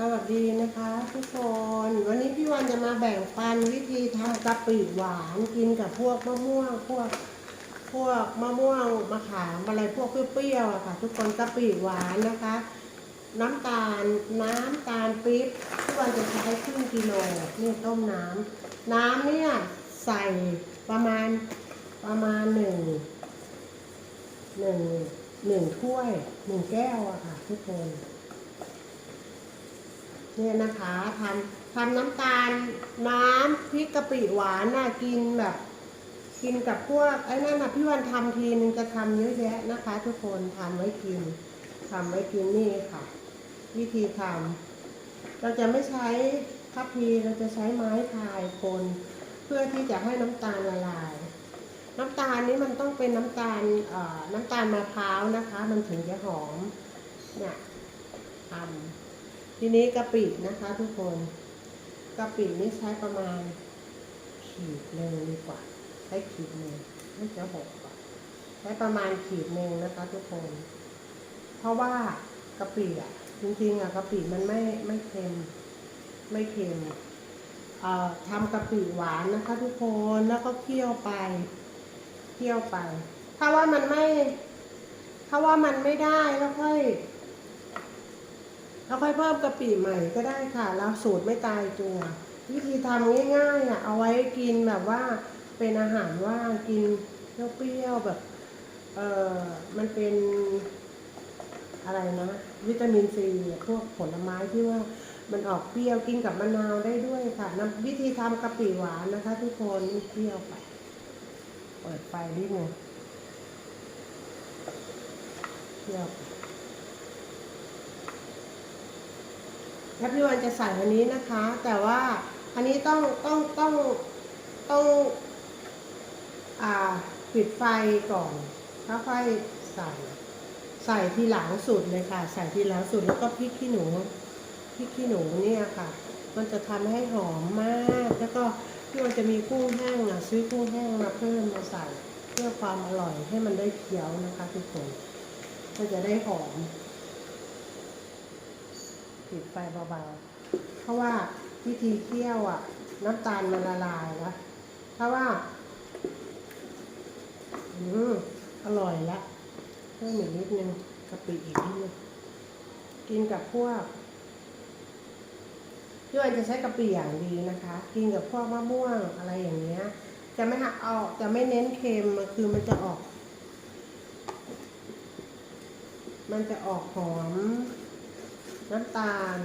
สวัสดีนะคะทุกคนวันนี้พี่วันจะมาแบ่งปันวิธีทำกะปิหวานกินกับพวกมะม่วงพวกพวกมะม่วงมะขามอะไรพวกเปรี้ยวๆอะค่ะ ทุกคนกะปิหวานนะคะ น้ำตาลน้ำตาลปี๊บพี่วันจะใช้ครึ่งกิโลนี่ต้มน้ำน้ำเนี่ยใส่ประมาณประมาณหนึ่งหนึ่งหนึ่งถ้วยหนึ่งแก้วอะค่ะ ทุกคน เนี่ยนะคะทำทำน้ำตาลน้ำพริกกะปิหวานน่ะกินแบบ กินกับพวกไอ้นั่นนะพี่วันทำทีนึงจะทำเยอะแยะนะคะ ทุกคนทำไว้กินทำไว้กินนี่ค่ะ วิธีทำเราจะไม่ใช้ทัพพีเราจะใช้ไม้พายคนเพื่อที่จะให้น้ำตาลละลายน้ำตาลนี้มันต้องเป็นน้ำตาลน้ำตาลมะพร้าวนะคะ มันถึงจะหอมเนี่ยทำ ทีนี้กะปินะคะทุกคนกะปินี่ใช้ประมาณ ขีดหนึ่งดีกว่าใช้ขีดหนึ่งไม่จะหกกว่าใช้ประมาณขีดหนึ่งนะคะ ทุกคน เพราะว่ากะปิอะ จริงๆอะกะปิมันไม่ไม่เค็ม ไม่เค็มทำกะปิหวานนะคะ ทุกคนแล้วก็เคี่ยวไปเคี่ยวไป ถ้าว่ามันไม่ ถ้าว่ามันไม่ได้แล้วค่อย เราค่อยเพิ่มกะปิใหม่ก็ได้ค่ะ แล้วสูตรไม่ตายตัว วิธีทำง่ายๆอะเอาไว้กินแบบว่าเป็นอาหารว่างกินเปรี้ยวๆแบบเออมันเป็นอะไรนะ วิตามินซีพวกผลไม้ที่ว่ามันออกเปรี้ยวกินกับมะนาวได้ด้วยค่ะนวิธีทำกะปิหวานนะคะ ทุกคนเปรี้ยวไป เปิดไฟนิดนึงเปรี้ยวไป แล้วพี่วันจะใส่อันนี้นะคะ แต่ว่าอันนี้ต้องต้องต้องต้องอ่าปิดไฟก่อนแล้วค่อยใส่ใส่ทีหลังสุดเลยค่ะ ใส่ทีหลังสุดแล้วก็พริกขี้หนูพริกขี้หนูเนี่ยค่ะ มันจะทำให้หอมมาก แล้วก็พี่วันจะมีกุ้งแห้งอะซื้อกุ้งแห้งมาเพิ่มมาใส่ เพื่อความอร่อยให้มันได้เคี้ยวนะคะทุกคนก็จะได้หอม ปิดไฟเบาๆ เพราะว่าวิธีเคี่ยวอะ น้ำตาลมันละลายนะถ้าว่า อืมอร่อยละเพิ่มอีกนิดนึงกะปิอีกนิดนึงกินกับพวกพี่วันจะใช้กะปิอย่างดีนะคะ กินกับพวกมะม่วงอะไรอย่างเงี้ย จะไม่หักออกจะไม่เน้นเค็มคือมันจะออก มันจะออกหอม น้ำตาล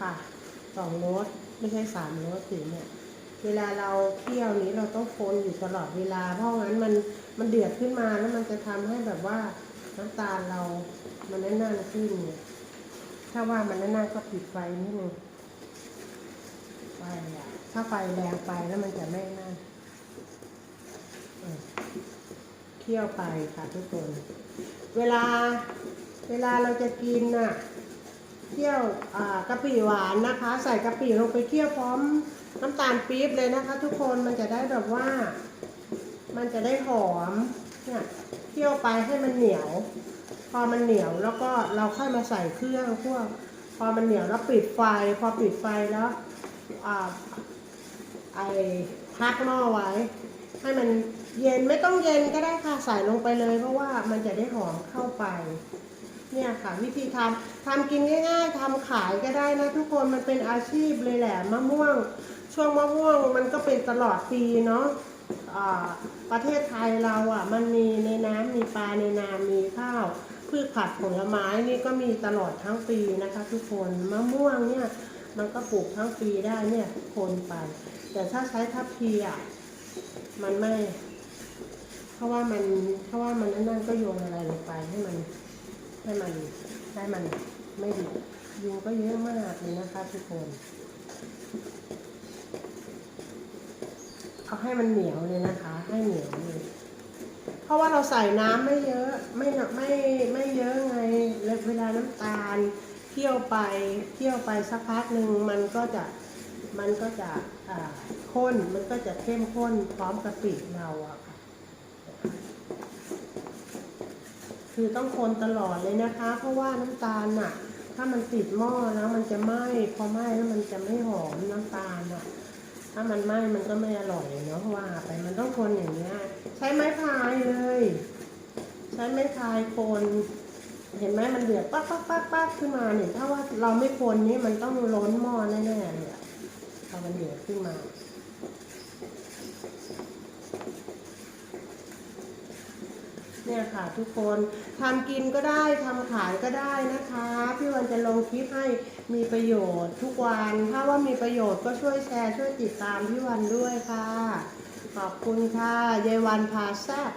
ค่ะสองรสไม่ใช่สามรสสิเนี่ยเวลาเราเคี่ยวนี้เราต้องคนอยู่ตลอดเวลา เพราะงั้นมันมันเดือดขึ้นมาแล้วมันจะทำให้แบบว่าน้ำตาลเรามันแน่นๆขึ้นเนี่ยถ้าว่ามันแน่นๆก็ปิดไฟนิดนึงไฟอะถ้าไฟแรงไปแล้วมันจะไม่นั่นเออเคี่ยวไปค่ะทุกคน เวลา เวลาเราจะกินน่ะเคี่ยวกะปิหวานนะคะ ใส่กะปิลงไปเคี่ยวพร้อมน้ำตาลปี๊บเลยนะคะ ทุกคนมันจะได้แบบว่า มันจะได้หอมเนี่ยเคี่ยวไปให้มันเหนียว พอมันเหนียวแล้วก็เราค่อยมาใส่เครื่องพวกพอมันเหนียวแล้วปิดไฟ พอปิดไฟแล้วอไอพักหม้อไว้ ให้มันเย็นไม่ต้องเย็นก็ได้ค่ะใส่ลงไปเลย เพราะว่ามันจะได้หอมเข้าไป เนี่ยค่ะ วิธีทำทำกินง่าย ๆทำขายก็ได้นะทุกคนมันเป็นอาชีพเลยแหละมะม่วง ช่วงมะม่วงมันก็เป็นตลอดปีเนาะประเทศไทยเราอะ มันมีในน้ำมีปลาในนามีข้าวพืชผักผลไม้นี่ก็มีตลอดทั้งปีนะคะ ทุกคนมะม่วงเนี่ยมันก็ปลูกทั้งปีได้เนี่ยคนไป แต่ถ้าใช้ทับพีอะมันไม่ เพราะว่ามันเพราะว่ามันนั่นก็โยนอะไรลงไปให้มัน ให้มันให้มันไม่ดียุงก็เยอะมากเลยนะคะทุกคน เอาให้มันเหนียวเลยนะคะ ให้เหนียวเลย เพราะว่าเราใส่น้ำไม่เยอะ ไม่ไม่ไม่เยอะไงแล้วเวลาน้ำตาลเคี่ยวไปเคี่ยวไปสักพักหนึ่งมันก็จะมันก็จะอ่าข้นมันก็จะเข้มข้นพร้อมกะปิเราอะ คือต้องคนตลอดเลยนะคะ เพราะว่าน้ำตาลน่ะ ถ้ามันติดหม้อแล้วมันจะไหม้พอไหม้แล้วมันจะไม่หอมน้ำตาลอะ ถ้ามันไหม้มันก็ไม่อร่อยเนาะว่าไปมันต้องคนอย่างเงี้ยใช้ไม้พายเลย ใช้ไม้พายคนเห็นไหมมันเดือดปั๊กปั๊กปั๊กปั๊กขึ้นมาเนี่ยถ้าว่าเราไม่คนนี้มันต้องล้นหม้อแน่ๆเลยอะพอมันเดือดขึ้นมา เนี่ยค่ะทุกคนทำกินก็ได้ทำขายก็ได้นะคะ พี่วันจะลงคลิปให้มีประโยชน์ทุกวัน ถ้าว่ามีประโยชน์ก็ช่วยแชร์ช่วยติดตามพี่วันด้วยค่ะ ขอบคุณค่ะยายวันพาแซบ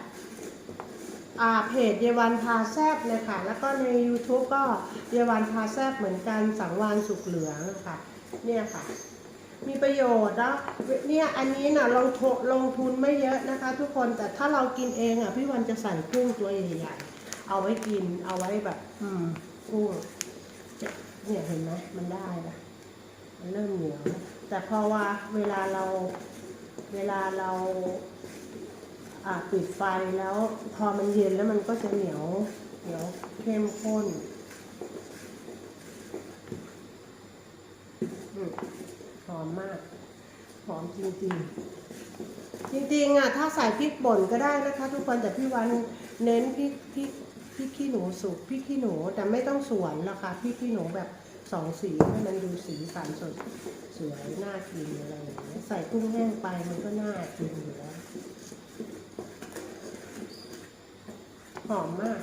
อ่าเพจเยายวันพาแซบเลยค่ะ แล้วก็ใน YouTube ก็เยายวันพาแซบเหมือนกันสังวานสุกเหลืองค่ะ เนี่ยค่ะ มีประโยชน์แล้วเนี่ยอันนี้น่ะลงทุนลงทุนไม่เยอะนะคะ ทุกคนแต่ถ้าเรากินเองอะพี่วันจะใส่กุ้งตัวใหญ่ๆเอาไว้กินเอาไว้แบบ อืมกุ้งเนี่ยเห็นไหมมันได้ละมันเริ่มเหนียวแต่พอว่าเวลาเราเวลาเราอ่าปิดไฟแล้ว พอมันเย็นแล้วมันก็จะเหนียวเหนียวเข้มข้นอืมหอ มาก หอมจริงๆ จริงๆอะถ้าใส่พริกป่นก็ได้นะคะ ทุกคนแต่พี่วันเน้นพริกพริกพริกขี้หนูสุกพริกขี้หนูแต่ไม่ต้องสวนหรอกค่ะพริกขี้หนูแบบสองสีให้มันดูสีสันสดสวยน่ากินอะไรอย่างเงี้ยใส่กุ้งแห้งไปมันก็น่ากินอยู่แล้วหอมมาก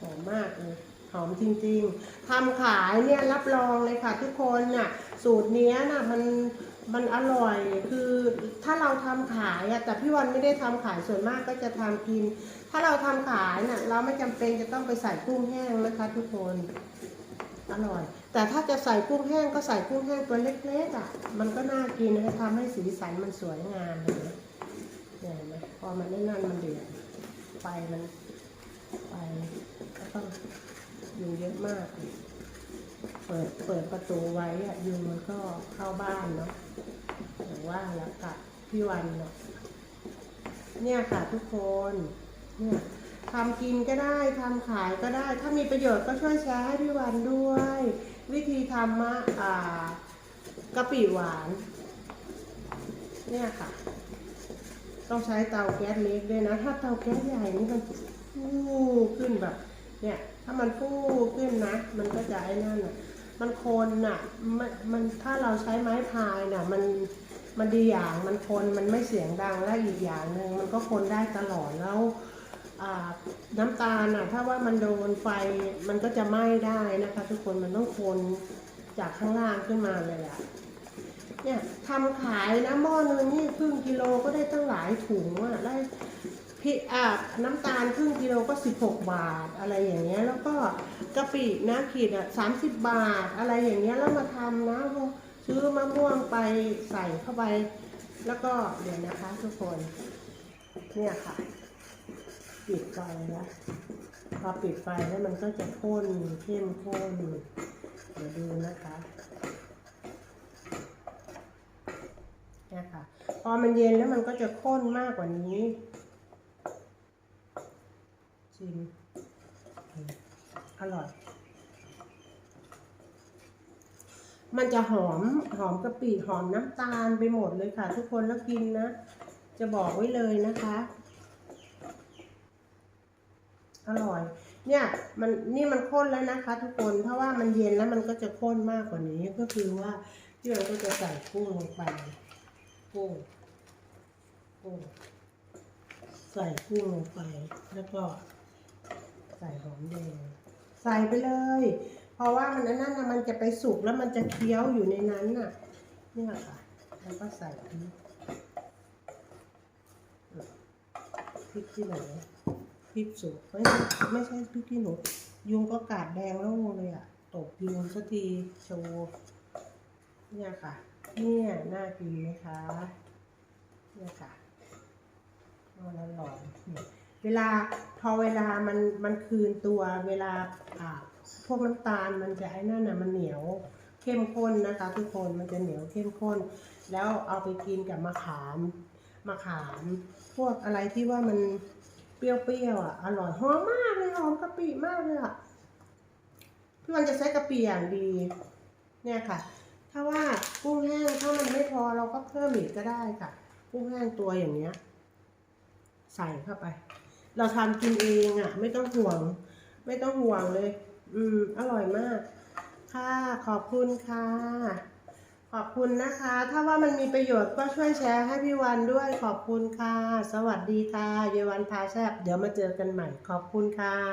หอมมากเลย หอมจริงๆ ทำขายเนี่ยรับรองเลยค่ะทุกคนน่ะสูตรเนี้ยน่ะมันมันอร่อยคือถ้าเราทำขายอะแต่พี่วันไม่ได้ทำขายส่วนมากก็จะทำกิน ถ้าเราทำขายน่ะเราไม่จำเป็นจะต้องไปใส่กุ้งแห้งนะคะทุกคนอร่อย แต่ถ้าจะใส่กุ้งแห้งก็ใส่กุ้งแห้งตัวเล็กๆอะมันก็น่ากินนะคะทำให้สีสันมันสวยงามเลยเนี่ยเห็นไหมพอมันได้นั่นมันเดือดไฟมันไฟก็ต้อง ยุงเยอะมาก เปิดเปิดประตูไว้อะยุงมันก็เข้าบ้านเนาะอย่ว่าแล้วกับพี่วันเนาะเนี่ยค่ะทุกคนเนี่ยทำกินก็ได้ทำขายก็ได้ ถ้ามีประโยชน์ก็ช่วยแชร์ให้พี่วันด้วย วิธีทำมะอ่ากะปิหวาน เนี่ยค่ะ ต้องใช้เตาแก๊สเล็กด้วยนะ ถ้าเตาแก๊สใหญ่นี่มันฟูขึ้นแบบ เนี่ย ถ้ามันฟูขึ้นนะ มันก็จะไอ้นั่นอะ มันโคนอะมันมันถ้าเราใช้ไม้พายน่ะ มันมันดีอย่างมันโคนมันไม่เสียงดังและอีกอย่างหนึ่งมันก็โคนได้ตลอดแล้วน้ำตาลอะถ้าว่ามันโดนไฟมันก็จะไหม้ได้นะคะ ทุกคนมันต้องคนจากข้างล่างขึ้นมาเลยอะเนี่ยทำขายนะหม้อนึงนี่ครึ่งกิโลก็ได้ตั้งหลายถุงอะได้ พี่อะน้ำตาลครึ่งกิโลก็ 16 บาทอะไรอย่างเงี้ย แล้วก็กะปินะขีดอะ30บาทอะไรอย่างเงี้ยแล้วมาทำนะพอซื้อมะม่วงไปใส่เข้าไป แล้วก็เดี๋ยวนะคะทุกคน เนี่ยค่ะ ปิดไฟแล้วพอปิดไฟแล้วมันก็จะข้นเข้มข้นเดี๋ยวดูนะคะเนี่ยค่ะ พอมันเย็นแล้วมันก็จะข้นมากกว่านี้ ชิม อร่อย มันจะหอมหอมกะปิหอมน้ำตาลไปหมดเลยค่ะ ทุกคนแล้วกินนะ จะบอกไว้เลยนะคะ อร่อย เนี่ยมันนี่มันข้นแล้วนะคะ ทุกคนเพราะว่ามันเย็นแล้วมันก็จะข้นมากกว่านี้ก็คือว่าพี่เราก็จะใส่กุ้งลงไปกุ้งกุ้งใส่กุ้งลงไปแล้วก็ ใส่หอมแดงใส่ไปเลย เพราะว่ามันนนั้นนะมันจะไปสุกแล้วมันจะเคี้ยวอยู่ในนั้นน่ะนี่ยค่ะแล้วก็ใส่พริกพริกที่ไหนพริกสุกไม่ใช่ไม่ใช่พริกที่หนูยุงก็กาดแดงแล้วเลยอะตบยุงสักทีโชว์เนี่ยค่ะ เนี่ยน่ากินไหมคะเนี่ยค่ะเอาแล้อน เวลาพอเวลามันมันคืนตัวเวลาพวกน้ำตาลมันจะไอ้นั่นน่ะมันเหนียวเข้มข้นนะคะ ทุกคนมันจะเหนียวเข้มข้น แล้วเอาไปกินกับมะขามมะขาม พวกอะไรที่ว่ามันเปรี้ยวๆอะอร่อยหอมมากเลยหอมกะปิมากเลยอะพี่พี่วันจะใช้กะปิอย่างดี เนี่ยค่ะ ถ้าว่ากุ้งแห้งถ้ามันไม่พอเราก็เพิ่มอีกก็ได้ค่ะ กุ้งแห้งตัวอย่างเนี้ย ใส่เข้าไป เราทำกินเองอะ่ะ ไม่ต้องห่วง ไม่ต้องห่วงเลย อืม อร่อยมาก ค่ะ ขอบคุณค่ะ ขอบคุณนะคะ ถ้าว่ามันมีประโยชน์ก็ช่วยแชร์ให้พี่วันด้วย ขอบคุณค่ะ สวัสดีค่ะ เยายวันพาแซบเดี๋ยวมาเจอกันใหม่ ขอบคุณค่ะ